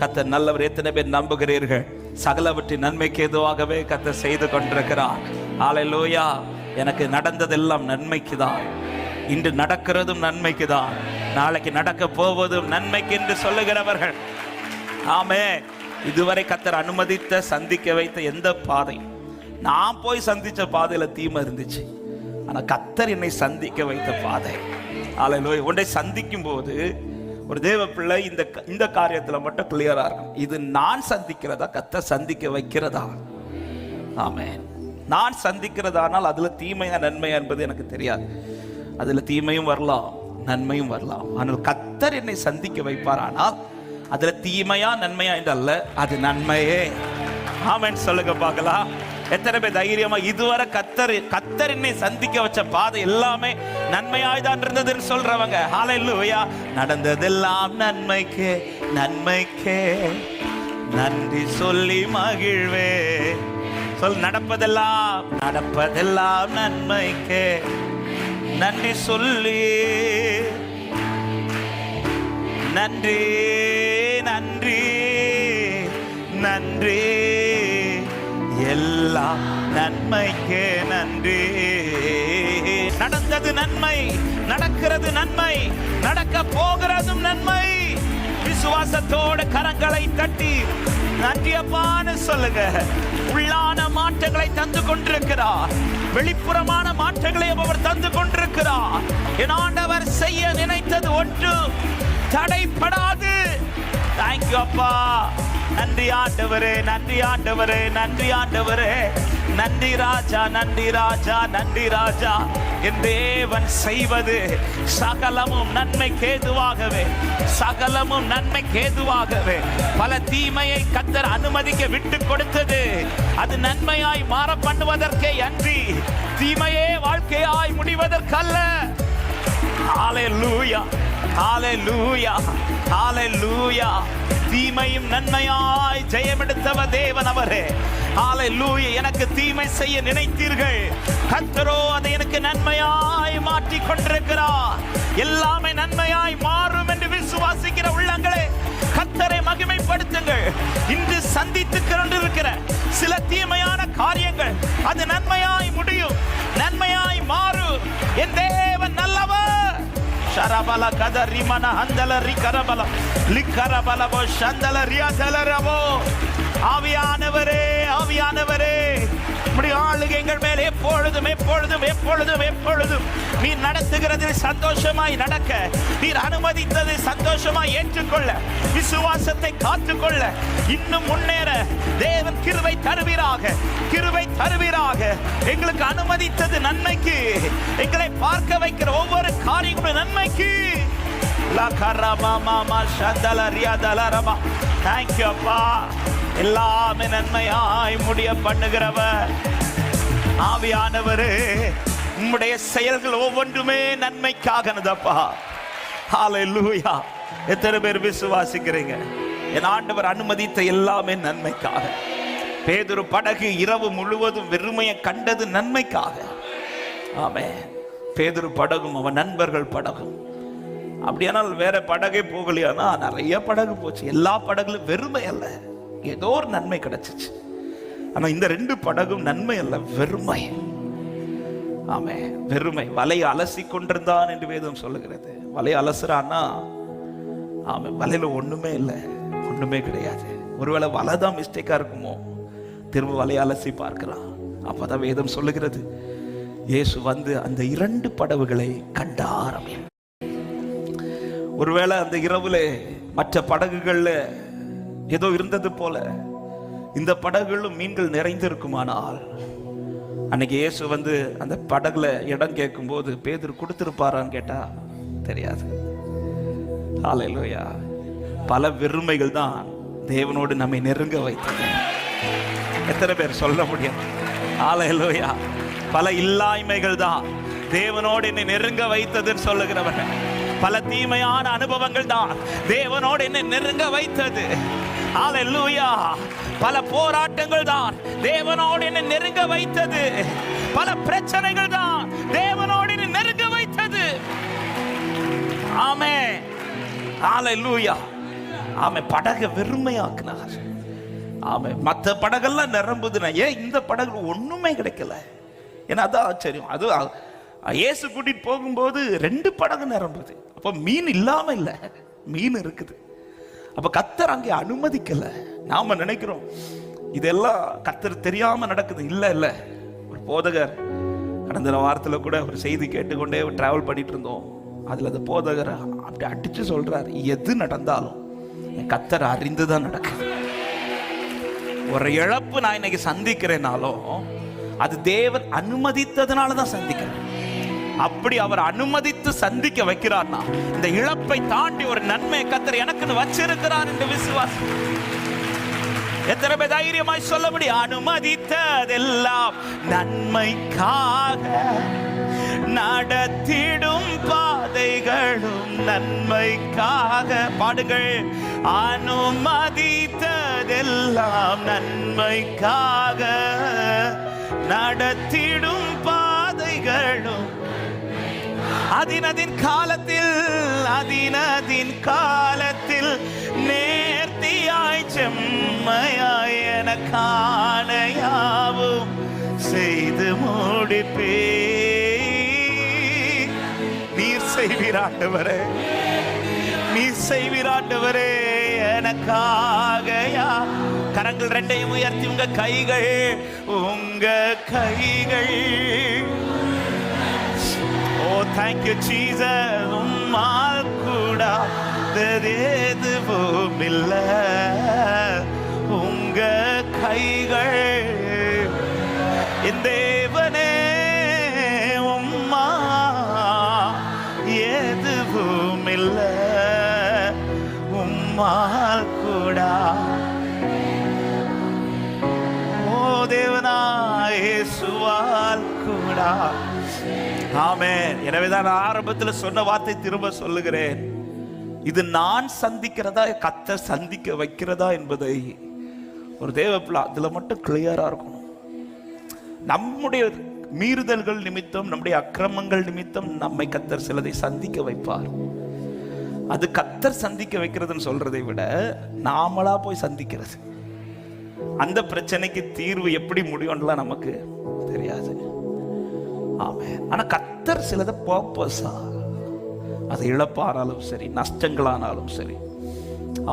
கத்தர் நல்லவர் எத்தனை பேர் நம்புகிறீர்கள்? சகலவற்றின் நன்மைக்கு எதுவாகவே கத்தர் செய்து கொண்டிருக்கிறார். ஆலையிலோயா எனக்கு நடந்ததெல்லாம் நன்மைக்கு தான் இன்று நடக்கிறதும் நன்மைக்கு தான் நாளைக்கு நடக்க போவதும் நன்மைக்கு என்று சொல்லுகிறவர்கள். ஆமே. இதுவரை கத்தர் அனுமதித்த சந்திக்க வைத்த எந்த பாதை? நான் போய் சந்திச்ச பாதையில தீமை இருந்துச்சு. ஆனா கத்தர் என்னை சந்திக்க வைத்த பாதை. ஆலையிலோய் உன்னை சந்திக்கும் போது ஒரு தேவ பிள்ளை இந்த இந்த காரியத்தில் மட்டும் கிளியரா இருக்கும் இது நான் சந்திக்கிறதா கத்தர் சந்திக்க வைக்கிறதா? ஆமே நான் சந்திக்கிறதானால் அதுல தீமையா நன்மையா என்பது எனக்கு தெரியாது. அதுல தீமையும் வரலாம் நன்மையும் வரலாம். ஆனால் கத்தர் என்னை சந்திக்க வைப்பாரானால் அதுல தீமையா நன்மையா என்று அல்ல அது நன்மையே. ஆமேன்னு சொல்லுங்க பார்க்கலாம். எத்தனை பேர் தைரியமா இதுவரை கத்தர் கத்தர் என்னை சந்திக்க வச்ச பாதை எல்லாமே நன்மையாய் தான் இருந்ததுன்னு சொல்றவங்க. ஹalleluya நடந்ததெல்லாம் நன்மைக்கே நன்மைக்கே. நன்றி சொல்லி மகிழ்வே. சொல் நடப்பதெல்லாம் நடப்பதெல்லாம் நன்மைக்கே. நன்றி சொல்லி. நன்றி நன்றி நன்றி. எல்லாம் நன்மைக்கே நன்றி. நடந்தது நன்மை நடக்கிறது நன்மை நடக்க போகிறதும் நன்மை. விசுவாசத்தோட கரங்களை தட்டி நன்றியப்பான்னு சொல்லுங்க. உள்ளான மாற்றங்களை தந்து கொண்டிருக்கிறார். வெளிப்புறமான மாற்றங்களை அவர் தந்து கொண்டிருக்கிறார். என் ஆண்டவர் செய்ய நினைத்தது ஒன்று தடைப்படாது. தேங்க்யூ அப்பா. நன்றி ஆண்டவரே நன்றி ஆண்டவரே நன்றி ஆண்டவரே. நன்றி ராஜா நன்றி ராஜா நன்றி ராஜா. என் தேவன் செய்வது சகலமும் நன்மை கேதுவாகவே சகலமும் நன்மை கேதுவாகவே பல தீமையை கத்தர் அனுமதிக்க விட்டு கொடுத்தது. அது நன்மையாய் மாற பண்ணுவதற்கே அன்றி தீமையே வாழ்க்கையாய் முடிவதற்கல்ல. ஹalleluya ஹalleluya ஹalleluya தீமையும் நன்மையாய் ஜெயமெடுத்தவ தேவன் அவரே. ஹalleluya. எனக்கு தீமை செய்ய நினைத்தீர்கள். கத்தரோ அதை எனக்கு நன்மையாய் மாற்றி கொண்டிருக்கிறார். எல்லாமே நன்மையாய் மாறும் என்று விசுவாசிக்கிற உள்ளங்களே கத்தரை மகிமைப்படுத்துங்கள். இன்று சந்தித்து கொண்டிருக்கிற சில தீமையான காரியங்கள் அது நன்மையாய் முடியும். நன்மையாய் மாறும். என் தேவன் நல்லவர். sharabala kada rimana handala rikarabala likarabala bo shandala riadala rabo ஆவியானவரே ஆவியானவரே உம்முடைய எங்கள் மேல் எப்பொழுதும் எப்பொழுதும் எப்பொழுதும் எப்பொழுதும். நீர் நடத்துகிறதில் சந்தோஷமாய் நடக்க நீர் அனுமதித்ததை சந்தோஷமாய் ஏற்றுக்கொள்ள விசுவாசத்தை காத்துக்கொள்ள இன்னும் முன்னேற தேவன் கிருவை தருவீராக கிருவை தருவீராக. எங்களுக்கு அனுமதித்தது நன்மைக்கு எங்களை பார்க்க வைக்கிற ஒவ்வொரு காரியங்களும் நன்மைக்கு. தேங்க்யூ அப்பா. எல்லாமே நன்மையாய் முடிய பண்ணுகிறவர். ஆவியானவர் உம்முடைய செயல்கள் ஒவ்வொன்றுமே நன்மைக்காகனதப்பா. லூயா எத்தனை பேர் விசுவாசிக்கிறீங்க? என் ஆண்டவர் அனுமதித்த எல்லாமே நன்மைக்காக. பேதுரு படகு இரவு முழுவதும் வெறுமையை கண்டது நன்மைக்காக. ஆமே பேதுரு படகும் அவன் நண்பர்கள் படகும். அப்படியானால் வேற படகே போகலையானா நிறைய படகு போச்சு. எல்லா படகுலும் வெறுமை அல்ல. ஏதோ ஒரு நன்மை கிடைச்சிச்சு. ஆனா இந்த ரெண்டு படகும் நன்மை அல்ல வெறுமை. ஆமே வெறுமை. வலையை அலசி கொண்டிருந்தான் என்று வேதம் சொல்லுகிறது. வலையை அலசுறான்னா ஆமே வலையில ஒண்ணுமே இல்லை. ஒண்ணுமே கிடையாது. ஒருவேளை வலை தான் மிஸ்டேக்கா இருக்குமோ? திரும்ப வலையை அலசி பார்க்கிறான். அப்பதான் வேதம் சொல்லுகிறது. இயேசு வந்து அந்த இரண்டு படகுகளை கண்டார் அப்படின்னு. ஒருவேளை அந்த இரவுல மற்ற படகுகள்ல ஏதோ இருந்தது போல இந்த படகுகளும் மீன்கள் நிறைந்திருக்குமானால் அன்னைக்கு இயேசு வந்து அந்த படகுல இடம் கேட்கும் போது பேதர் கொடுத்துருப்பாரான்னு கேட்டா தெரியாது. ஹalleluya. பல வெறுமைகள் தான் தேவனோடு நம்மை நெருங்க வைத்தது. எத்தனை பேர் சொல்ல முடியும்? ஆலையிலோயா பல இல்லாய்மைகள் தான் தேவனோடு என்னை நெருங்க வைத்ததுன்னு சொல்லுகிறவர்கள். பல தீமையான அனுபவங்கள் தான். தேவனோடு என்னை நெருங்க வைத்தது. பல போராட்டங்கள் தான். தேவனோடு என்னை நெருங்க வைத்தது. பல பிரச்சனைகள் தான். தேவனோடு என்னை நெருங்க வைத்தது. ஆமே லூயா ஆமை படகை வெறுமையாக்குனார். ஆமை மற்ற படகெல்லாம் நிரம்புதுன்னா ஏன் இந்த படகு ஒண்ணுமே கிடைக்கல? ஏன்னா அதான் ஆச்சரியம். அது இயேசு கூட்டிட்டு போகும்போது ரெண்டு படகு நிரம்புது அப்போ மீன் இல்லாம இல்ல. மீன் இருக்குது. அப்ப கத்தர் அங்கே அனுமதிக்கல. நாம நினைக்கிறோம் இதெல்லாம் கத்தர் தெரியாம நடக்குது. இல்ல இல்ல. ஒரு போதகர் கடந்த வாரத்துல கூட ஒரு செய்தி கேட்டுக்கொண்டே டிராவல் பண்ணிட்டு இருந்தோம். அதுல அந்த போதகர் அப்படி அடிச்சு சொல்றார். எது நடந்தாலும் என் கத்தர் அறிந்துதான் நடக்குது. ஒரு இழப்பு நான் இன்னைக்கு சந்திக்கிறேனாலும் அது தேவன் அனுமதித்ததுனால தான் சந்திக்கிறேன். அப்படி அவர் அனுமதித்து சந்திக்க வைக்கிறார்னா இந்த இழப்பை தாண்டி ஒரு நன்மை கத்தர் எனக்குன்னு வச்சிருக்கிறார் என்று விசுவாசம் எத்தனை பேர் தைரியமாய் சொல்ல முடியும் அனுமதித்ததெல்லாம் நன்மைக்காக நடத்திடும் பாதைகளும் நன்மைக்காக. பாடுங்கள் அனுமதித்ததெல்லாம் நன்மைக்காக நடத்திடும் அதினதின் காலத்தில் அதினதின் காலத்தில் நேர்த்தியாய் செம்மையாய் என காணையாவும் செய்து முடிப்பே. நீர் செய்வீராண்டவரே நீர் செய்வீராண்டவரே எனக்காகயா கரங்கள் ரெண்டையும் உயர்த்தி உங்க கைகள் உங்க கைகள். ஓ தேங்க்யூ ஜீசஸ் உம்மால் கூட எதுவும் இல்ல உங்க கைகள் என் தேவனே உம்மா எதுவும் இல்ல உம்மால் கூடா. ஓ தேவனா இயேசுவால் கூடா. நாமே எனவே தான் நான் ஆரம்பத்தில் சொன்ன வார்த்தை திரும்ப சொல்லுகிறேன். இது நான் சந்திக்கிறதா கத்த சந்திக்க வைக்கிறதா என்பதை ஒரு தேவ அதில் மட்டும் கிளியராக இருக்கணும். நம்முடைய மீறுதல்கள் நிமித்தம் நம்முடைய அக்கிரமங்கள் நிமித்தம் நம்மை கத்தர் சிலதை சந்திக்க வைப்பார். அது கத்தர் சந்திக்க வைக்கிறதுன்னு சொல்றதை விட நாமளா போய் சந்திக்கிறது. அந்த பிரச்சனைக்கு தீர்வு எப்படி முடியும்லாம் நமக்கு தெரியாது. ஆமே ஆனால் கத்தர் சிலதை பர்பஸா அது இழப்பானாலும் சரி நஷ்டங்களானாலும் சரி.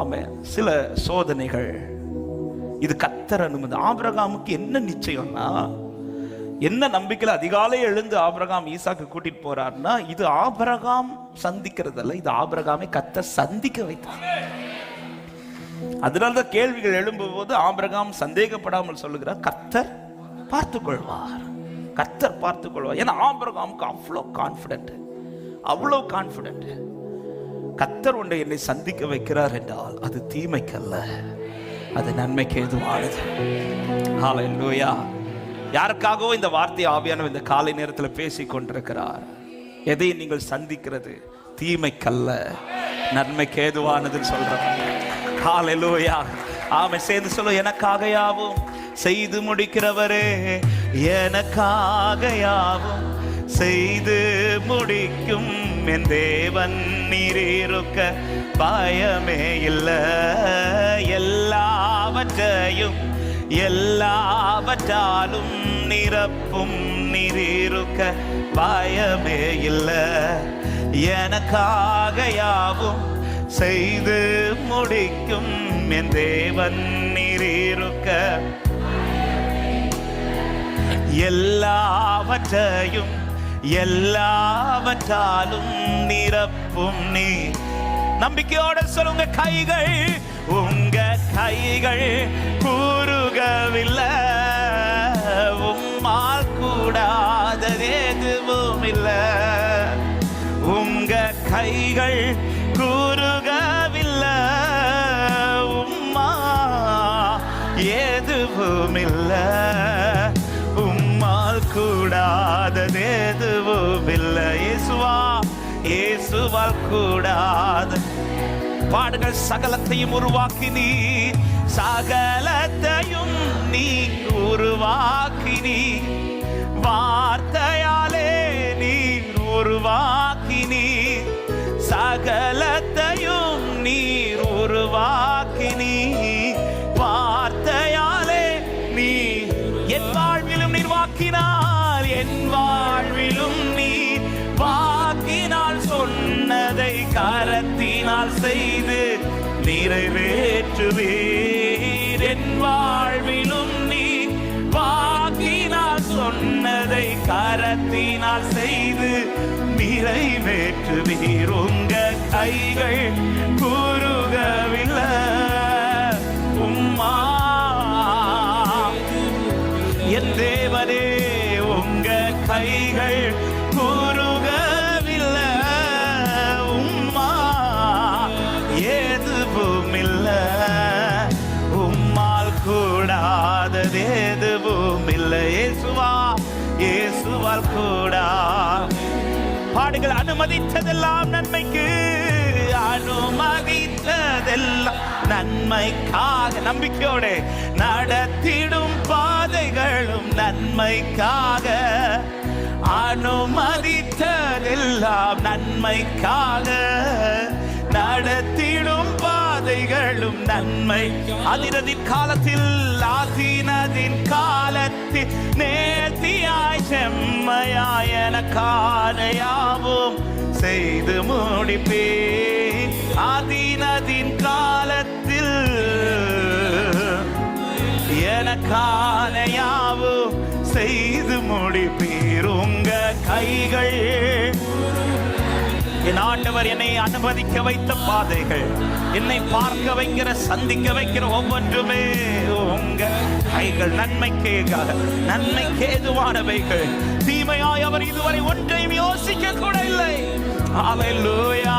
ஆமே சில சோதனைகள். இது கத்தர் அனுமதி. ஆபிரகாமுக்கு என்ன நிச்சயம்னா என்ன நம்பிக்கையில் அதிகாலை எழுந்து ஆபிரகாம் ஈசாக்கு கூட்டிட்டு போறாருன்னா இது ஆபிரகாம் சந்திக்கிறதல்ல இது ஆபிரகாமை கத்தர் சந்திக்க வைத்தார். அதனால்தான் கேள்விகள் எழும்பும் போது ஆபிரகாம் சந்தேகப்படாமல் சொல்லுகிறார் கத்தர் பார்த்துக் கொள்வார் கத்தர் பார்த்து கொள்வார் ஏன்னா ஆபிரகாமுக்கு அவ்வளோ கான்ஃபிடென்ட் அவ்வளோ கான்ஃபிடென்ட் கத்தர் ஒன்றை என்னை சந்திக்க வைக்கிறார் என்றால் அது தீமைக்கல்ல. அது நன்மைக்கு எதுவானது ஹalleluya யாருக்காகவோ இந்த வார்த்தை ஆவியானவர் இந்த காலை நேரத்தில் பேசிக் கொண்டிருக்கிறார். எதை நீங்கள் சந்திக்கிறது தீமைக்கல்ல. நன்மைக்கு ஏதுவானதுன்னு சொல்றோம் ஹalleluya ஆமை சேர்ந்து சொல்லும் எனக்காக யாவும் செய்து முடிக்கிறவரே எனக்காக யாவும் செய்து முடிக்கும் என் தேவன் நீரிருக்க பயமே இல்லை. எல்லாவற்றையும் எல்லாவற்றாலும் நிரப்பும் நீரிருக்க பயமே இல்லை. எனக்காக யாவும் செய்து முடிக்கும் என் தேவன் நீரிருக்க எல்லாவற்றையும் எல்லாவற்றாலும் நிரப்பும் நீ நம்பிக்கையோட சொல்லுங்க கைகள் உங்க கைகள் கூறுகவில்லை. உம்மால் கூடாதது எதுவும் இல்லை. உங்க கைகள் கூறுகவில்லை. உம்மா எதுவும் இல்லை. உம்மால் இல்லை இயேசுவா இயேசுவால் கூடாத. பாடுகள் சகலத்தையும் உருவாக்கி நீ சகலத்தையும் நீ உருவாக்கி நீ. என் வாழ்விலும் நீ வாக்கினால் சொன்னதை கரத்தினால் செய்து நிறைவேற்றுவீர். உங்க கைகள் குறுகவில்லை. உம்மா என் நீங்கள் அனுமதித்ததெல்லாம் நன்மைக்கு அனுமதித்ததெல்லாம் நன்மைக்காக நம்பிக்கையோடு நடத்திடும் பாதைகளும் நன்மைக்காக அனுமதித்ததெல்லாம் நன்மைக்காக நடத்திடும் பாதைகளும் நன்மை. அதிரதின் காலத்தில் ஆசீனதின் காலத்தில் நேர்த்தியாய் செம்மையாய் என காலையாவும் செய்து முடிப்பே ஆதீனதின் காலத்தில் என காலையாவும் செய்து முடிப்பீர் உங்க கைகள் என் ஆண்டவர் என்னை அனுமதிக்க வைத்த பாதைகள் என்னை பார்க்க வைக்கிற சந்திக்க வைக்கிற ஒவ்வொன்றுமே உங்க கைகள் நன்மைக்கேகாக நன்மைக்கு ஏதுவானவைகள் தீமையாய் அவர் இதுவரை ஒன்றையும் யோசிக்க கூட இல்லை. அல்லேலூயா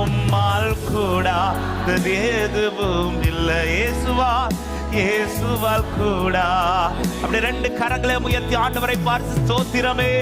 உம்மால் கூடாது எதுவும் இல்லை. இயேசுவா இயேசுவால் கூடா. அப்படி ரெண்டு கரங்களை உயர்த்தி ஆண்டவரை பார்த்து ஸ்தோத்திரமே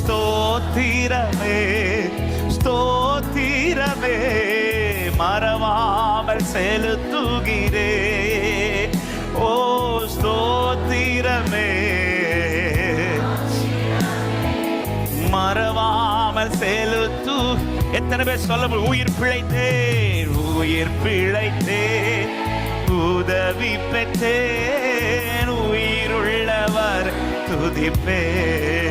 ஸ்தோத்திரமே. ஸ்தோத்திரமே மறவாமல் செலுத்துகிறே. ஓ ஸ்தோத்திரமே. மறவாமல் செலுத்து. எத்தனை பேர் சொல்ல முடியும்? உயிர் பிழைத்தேன் உயிர் பிழைத்தேன். உதவி பெற்றேன் உயிருள்ளவர் துதிப்பேன்.